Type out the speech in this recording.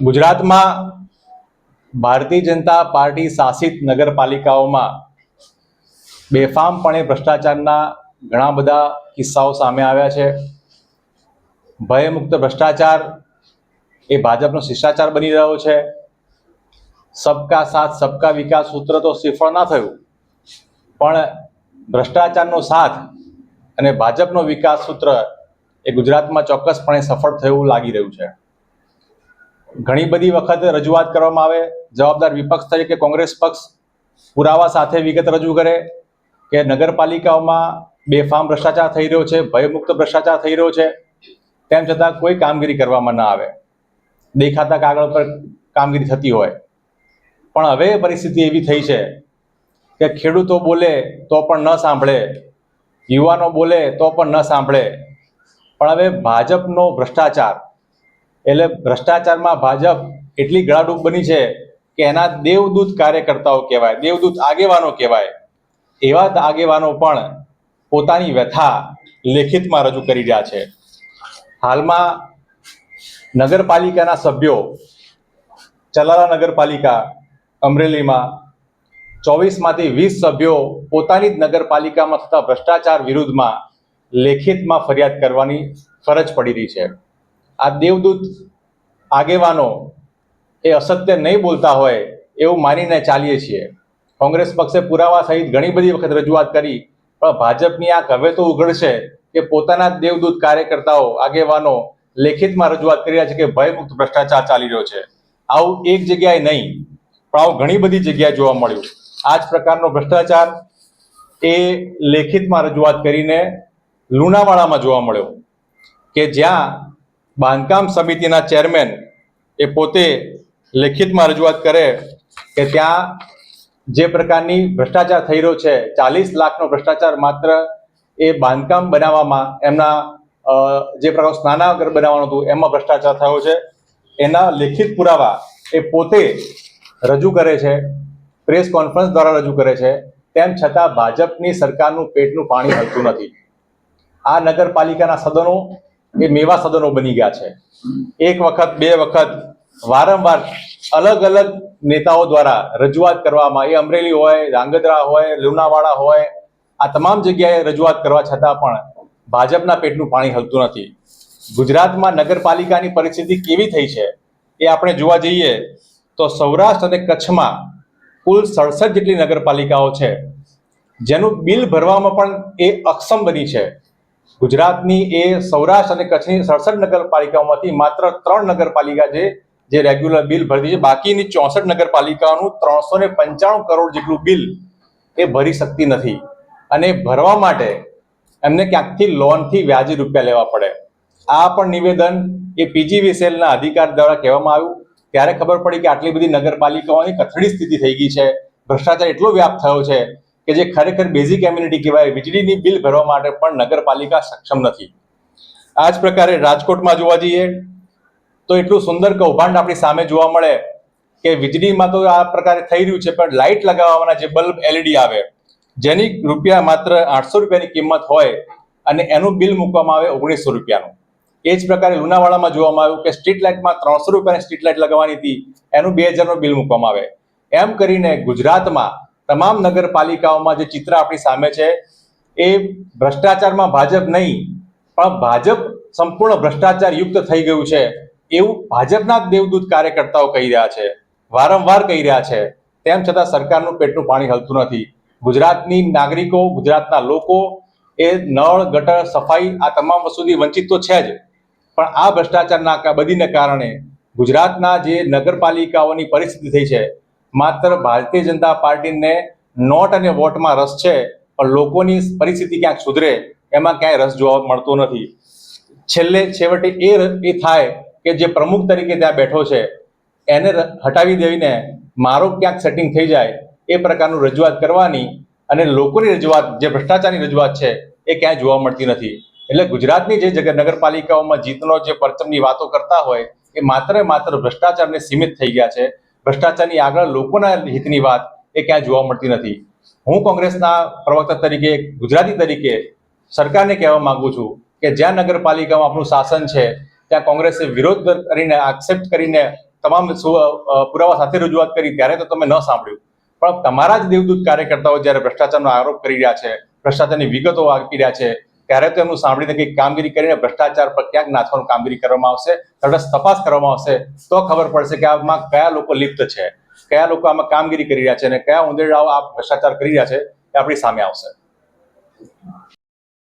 ગુજરાતમાં ભારતીય જનતા પાર્ટી શાસિત નગરપાલિકાઓમાં બેફામપણે ભ્રષ્ટાચારના ઘણા બધા કિસ્સાઓ સામે આવ્યા છે. ભયમુક્ત ભ્રષ્ટાચાર એ ભાજપનો શિષ્ટાચાર બની રહ્યો છે. સબકા સાથ, સબકા વિકાસ સૂત્ર તો સફળ ના થયું. પણ ભ્રષ્ટાચારનો સાથ અને ભાજપનો વિકાસ સૂત્ર એ ગુજરાતમાં ચોક્કસપણે સફળ થયું લાગી રહ્યું છે. ઘણી બધી વખત રજૂઆત કરવામાં આવે. જવાબદાર વિપક્ષ તરીકે કોંગ્રેસ પક્ષ પુરાવા સાથે વિગત રજૂ કરે કે નગરપાલિકાઓમાં બેફામ ભ્રષ્ટાચાર થઈ રહ્યો છે, ભયમુક્ત ભ્રષ્ટાચાર થઈ રહ્યો છે. તેમ છતાં કોઈ કામગીરી કરવામાં ના આવે. દેખાતા કાગળ પર કામગીરી થતી હોય. પણ હવે પરિસ્થિતિ એવી થઈ છે કે ખેડૂતો બોલે તો પણ ન સાંભળે, યુવાનો બોલે તો પણ ન સાંભળે. પણ હવે ભાજપનો ભ્રષ્ટાચાર એટલે ભ્રષ્ટાચારમાં ભાજપ એટલી ગળાડૂપ બની છે કે એના દેવદૂત કાર્યકર્તાઓ કહેવાય, દેવદૂત આગેવાનો કહેવાય. એવા આગેવાનો પણ પોતાની વ્યથા લેખિતમાં રજૂ કરી રહ્યા છે. હાલમાં નગરપાલિકાના સભ્યો, ચલાલા નગરપાલિકા, અમરેલીમાં ચોવીસમાંથી વીસ સભ્યો પોતાની જ નગરપાલિકામાં થતા ભ્રષ્ટાચાર વિરુદ્ધમાં લેખિતમાં ફરિયાદ કરવાની ફરજ પડી રહી છે. આ દેવદૂત આગેવાનો એ અસત્ય નહીં બોલતા હોય એવું માનીને ચાલીએ છીએ. કોંગ્રેસ પક્ષે પુરાવા સહિત ઘણી બધી વખત રજૂઆત કરી, પણ ભાજપની આંખ હવે તો ઉઘડશે કે પોતાના દેવદૂત કાર્યકર્તાઓ, આગેવાનો લેખિતમાં રજૂઆત કરી રહ્યા છે કે ભયમુક્ત ભ્રષ્ટાચાર ચાલી રહ્યો છે. આવું એક જગ્યાએ નહીં, પણ આવું ઘણી બધી જગ્યાએ જોવા મળ્યું. આ જ પ્રકારનો ભ્રષ્ટાચાર એ લેખિતમાં રજૂઆત કરીને લુણાવાડામાં જોવા મળ્યો કે જ્યાં બાંધકામ સમિતિના ચેરમેન એ પોતે લેખિતમાં રજૂઆત કરે કે ત્યાં જે પ્રકારની ભ્રષ્ટાચાર થઈ રહ્યો છે, ચાલીસ લાખનો ભ્રષ્ટાચાર માત્ર એ બાંધકામ બનાવવામાં, એમના જે પ્રકાર સ્નાનાગર બનાવવાનું હતું, એમાં ભ્રષ્ટાચાર થયો છે. એના લેખિત પુરાવા એ પોતે રજૂ કરે છે, પ્રેસ કોન્ફરન્સ દ્વારા રજૂ કરે છે. તેમ છતાં ભાજપની સરકારનું પેટનું પાણી હલતું નથી. આ નગરપાલિકાના સદનો એ મેવા સદનો બની ગયા છે. એક વખત, બે વખત, વારંવાર અલગ અલગ નેતાઓ દ્વારા રજૂઆત કરવામાં, એ અમરેલી હોય રાંગદરા હોય, લુણાવાડા હોય, આ તમામ જગ્યાએ રજૂઆત કરવા છતાં પણ ભાજપના પેટનું પાણી હલતું નથી. ગુજરાતમાં નગરપાલિકાની પરિસ્થિતિ કેવી થઈ છે એ આપણે જોવા જઈએ તો સૌરાષ્ટ્ર અને કચ્છમાં કુલ સડસઠ જેટલી નગરપાલિકાઓ છે, જેનું બિલ ભરવામાં પણ એ અક્ષમ બની છે. ગુજરાતની એ સૌરાષ્ટ્ર અને કચ્છની સડસઠ નગરપાલિકાઓમાંથી માત્ર ત્રણ નગરપાલિકા છે, જે રેગ્યુલર બિલ ભરતી છે. બાકીની ચોસઠ નગરપાલિકાઓનું ત્રણસો ને પંચાણું કરોડ જેટલું બિલ એ ભરી શકતી નથી. અને ભરવા માટે એમને ક્યાંકથી લોનથી વ્યાજી રૂપિયા લેવા પડે. આ પણ નિવેદન એ પીજીવીસીએલના અધિકાર દ્વારા કહેવામાં આવ્યું. ત્યારે ખબર પડી કે આટલી બધી નગરપાલિકાઓની કથળી સ્થિતિ થઈ ગઈ છે. ભ્રષ્ટાચાર એટલો વ્યાપ થયો છે કે જે ખરેખર બેઝિક એમ્યુનિટી કહેવાય, વીજળીની બિલ ભરવા માટે પણ નગરપાલિકા સક્ષમ નથી. આ જ પ્રકારે રાજકોટમાં જોવા જઈએ, તો એટલું સુંદર કૌભાંડ આપણી સામે જોવા મળે કે વીજળીમાં તો આ પ્રકારે થઈ રહ્યું છે, પણ લાઇટ લગાવવાના જે બલ્બ એલઈડી આવે, જેની રૂપિયા માત્ર આઠસો રૂપિયાની કિંમત હોય અને એનું બિલ મૂકવામાં આવે ઓગણીસો રૂપિયાનું. એ જ પ્રકારે લુણાવાડામાં જોવામાં આવ્યું કે સ્ટ્રીટ લાઇટમાં ત્રણસો રૂપિયાની સ્ટ્રીટ લાઇટ લગાવવાની હતી, એનું બે હજારનું બિલ મૂકવામાં આવે. એમ કરીને ગુજરાતમાં તમામ નગરપાલિકાઓમાં જે ચિત્ર આપણી સામે છે, એ ભ્રષ્ટાચારમાં ભાજપ નહીં, પણ ભાજપ સંપૂર્ણ ભ્રષ્ટાચાર યુક્ત થઈ ગયું છે, એવું ભાજપના જ દેવદૂત કાર્યકર્તાઓ કહી રહ્યા છે, વારંવાર કહી રહ્યા છે. તેમ છતાં સરકારનું પેટનું પાણી હલતું નથી. ગુજરાતની નાગરિકો, ગુજરાતના લોકો, એ નળ, ગટર, સફાઈ, આ તમામ વસ્તુથી વંચિત તો છે જ, પણ આ ભ્રષ્ટાચારના બધીને કારણે ગુજરાતના જે નગરપાલિકાઓની પરિસ્થિતિ થઈ છે માત્ર ભારતીય જનતા પાર્ટીને નોટ અને વોટમાં રસ છે, પણ લોકોની પરિસ્થિતિ ક્યાંક સુધરે, એમાં ક્યાંય રસ જોવા મળતો નથી. છેલ્લે, છેવટે એ એ થાય કે જે પ્રમુખ તરીકે ત્યાં બેઠો છે, એને હટાવી દેવીને મારો ક્યાંક સેટિંગ થઈ જાય, એ પ્રકારનું રજૂઆત કરવાની અને લોકોની રજૂઆત, જે ભ્રષ્ટાચારની રજૂઆત છે, એ ક્યાંય જોવા મળતી નથી. એટલે ગુજરાતની જે જગ નગરપાલિકાઓમાં જીતનો જે પરચમની વાતો કરતા હોય, એ માત્ર માત્ર ભ્રષ્ટાચારને સીમિત થઈ ગયા છે. ભ્રષ્ટાચારની આગળ લોકોના હિતની વાત એ ક્યાંય જોવા મળતી નથી. હું કોંગ્રેસના પ્રવક્તા તરીકે, ગુજરાતી તરીકે સરકારને કહેવા માંગુ છું કે જ્યાં નગરપાલિકામાં આપણું શાસન છે, ત્યાં કોંગ્રેસે વિરોધ કરીને એક્સેપ્ટ કરીને તમામ પુરાવા સાથે રજૂઆત કરી, ત્યારે તો તમે ન સાંભળ્યું. પણ તમારા જ દેવદૂત કાર્યકર્તાઓ જ્યારે ભ્રષ્ટાચારનો આરોપ કરી રહ્યા છે, ભ્રષ્ટાચારની વિગતો આપી રહ્યા છે ત્યારે તો એમનું સાંભળીને કંઈક કામગીરી કરીને ભ્રષ્ટાચાર પર ક્યાંક નાથવાનું કામગીરી કરવામાં આવશે તટસ્થ તપાસ કરવામાં આવશે, તો ખબર પડશે કે આમાં કયા લોકો લિપ્ત છે, કયા લોકો આમાં કામગીરી કરી રહ્યા છે અને કયા ઉંદેડાઓ આ ભ્રષ્ટાચાર કરી રહ્યા છે એ આપણી સામે આવશે.